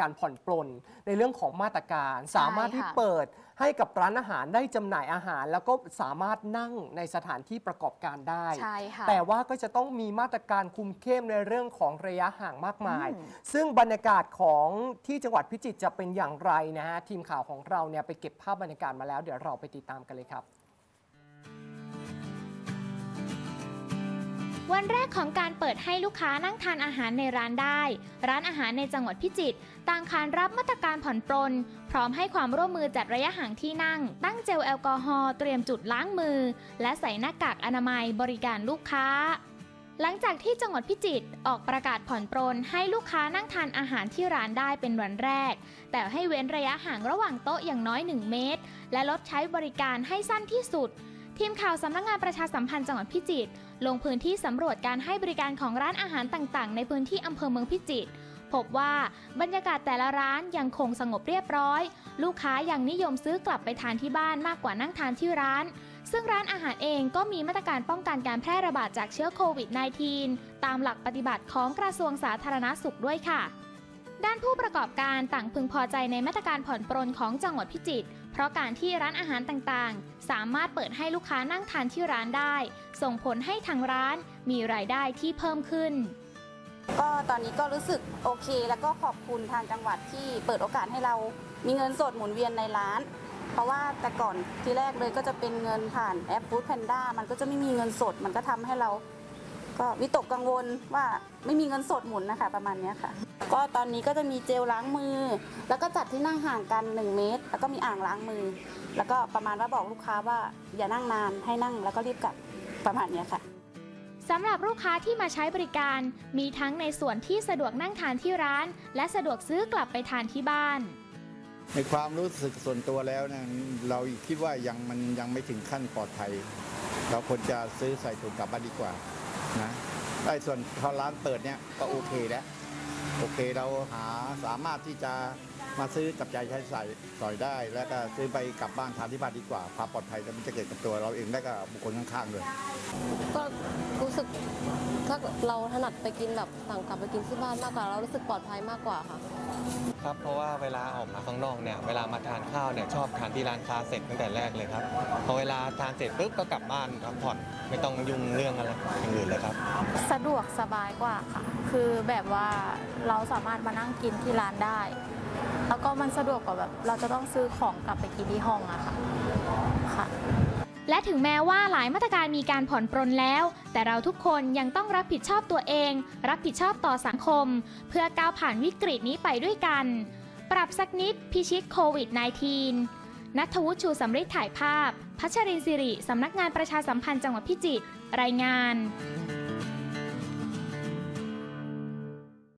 การผ่อนปลนในเรื่องของมาตรการ สามารถที่ค่ะเปิดให้กับร้านอาหารได้จำหน่ายอาหาร แล้วก็สามารถนั่งในสถานที่ประกอบการได้ใช่ค่ะแต่ว่าก็จะต้องมีมาตรการคุมเข้มในเรื่องของระยะห่างมากมายอืมซึ่งบรรยากาศของที่จังหวัดพิจิตรจะเป็นอย่างไรนะฮะทีมข่าวของเราเนี่ยไปเก็บภาพบรรยากาศมาแล้วเดี๋ยวเราไปติดตามกันเลยครับ วันแรกของการเปิดให้ลูกค้านั่งทานอาหารในร้านได้ ร้านอาหารในจังหวัดพิจิตรต่างขานรับมาตรการผ่อนปรน พร้อมให้ความร่วมมือจัดระยะห่างที่นั่ง ตั้งเจลแอลกอฮอล์เตรียมจุดล้างมือ และใส่หน้ากากอนามัยบริการลูกค้า หลังจากที่จังหวัดพิจิตรออกประกาศผ่อนปรนให้ลูกค้านั่งทานอาหารที่ร้านได้เป็นวันแรก แต่ให้เว้นระยะห่างระหว่างโต๊ะอย่างน้อย 1 เมตร และลดใช้บริการให้สั้นที่สุด ทีมข่าวสำนักงานประชาสัมพันธ์จังหวัดพิจิตรลงพื้นที่สำรวจการให้บริการของร้านอาหารต่างๆ ในพื้นที่อำเภอเมืองพิจิตรพบว่าบรรยากาศแต่ละร้านยังคงสงบเรียบร้อย ลูกค้ายังนิยมซื้อกลับไปทานที่บ้านมากกว่านั่งทานที่ร้าน ซึ่งร้านอาหารเองก็มีมาตรการป้องกันการแพร่ระบาดจากเชื้อโควิด -19 ตามหลักปฏิบัติของกระทรวงสาธารณสุขด้วยค่ะ ด้านผู้ประกอบการต่างพึงพอใจในมาตรการผ่อนปรนของจังหวัดพิจิตร เพราะการที่ร้านอาหารต่างๆ สามารถเปิดให้ลูกค้านั่งทานที่ร้านได้ ส่งผลให้ทางร้านมีรายได้ที่เพิ่มขึ้น ก็ตอนนี้ก็รู้สึกโอเค แล้วก็ขอบคุณทางจังหวัดที่เปิดโอกาสให้เรามีเงินสดหมุนเวียนในร้าน เพราะว่าแต่ก่อนที่แรกเลยก็จะเป็นเงินผ่านแอป Food Panda มันก็จะไม่มีเงินสดมันก็ทำให้เรา ก็วิตกกังวลว่าไม่มีเงินสดหมุนนะคะประมาณเนี้ยค่ะ ก็ตอนนี้ก็จะมีเจลล้างมือ แล้วก็จัดที่นั่งห่างกัน 1 เมตร แล้วก็มีอ่างล้างมือ แล้วก็ประมาณว่าบอกลูกค้าว่าอย่านั่งนานให้นั่งแล้วก็รีบกลับประมาณเนี้ยค่ะสำหรับลูกค้าที่มาใช้บริการ มีทั้งในส่วนที่สะดวกนั่งทานที่ร้าน และสะดวกซื้อกลับไปทานที่บ้าน ในความรู้สึกส่วนตัวแล้วเนี่ยเราคิดว่ายังมันยังไม่ถึงขั้นปลอดภัย เราควรจะซื้อใส่ถุงกลับบ้านดีกว่า นะไอ้ส่วนพอร้านเปิดเนี่ยก็โอเคแล้วโอเคเราหาสามารถที่จะมาซื้อจับใจายใช้ใส่สอยได้ แล้วก็ซื้อไปกลับบ้านทานที่บ้านดีกว่าความปลอดภัยมันจะเกิดกับตัวเราเองและก็บุคคลข้างๆด้วยก็รู้สึกถ้าเราถนัดไปกินแบบสั่งกลับไปกินที่บ้านมากกว่า เรารู้สึกปลอดภัยมากกว่าค่ะ ครับ เพราะว่าเวลาออกมาข้างนอกเนี่ยเวลามาทานข้าวเนี่ยชอบทานที่ร้านค้าเสร็จตั้งแต่แรกเลยครับพอเวลาทานเสร็จปุ๊บก็กลับบ้านพักผ่อนไม่ต้องยุ่งเรื่องอะไรอย่างอื่นเลยครับ สะดวกสบายกว่าค่ะ คือแบบว่าเราสามารถมานั่งกินที่ร้านได้ แล้วก็มันสะดวกกว่าแบบเราจะต้องซื้อของกลับไปกินที่ห้องอะค่ะค่ะ และถึงแม้ว่าหลายมาตรการมีการผ่อนปรนแล้ว แต่เราทุกคนยังต้องรับผิดชอบตัวเอง รับผิดชอบต่อสังคม เพื่อก้าวผ่านวิกฤตนี้ไปด้วยกัน ปรับสักนิดพิชิตโควิด -19 นัทวุฒิชูสำริดถ่ายภาพ พัชรินสิริ สำนักงานประชาสัมพันธ์จังหวัดพิจิตร รายงาน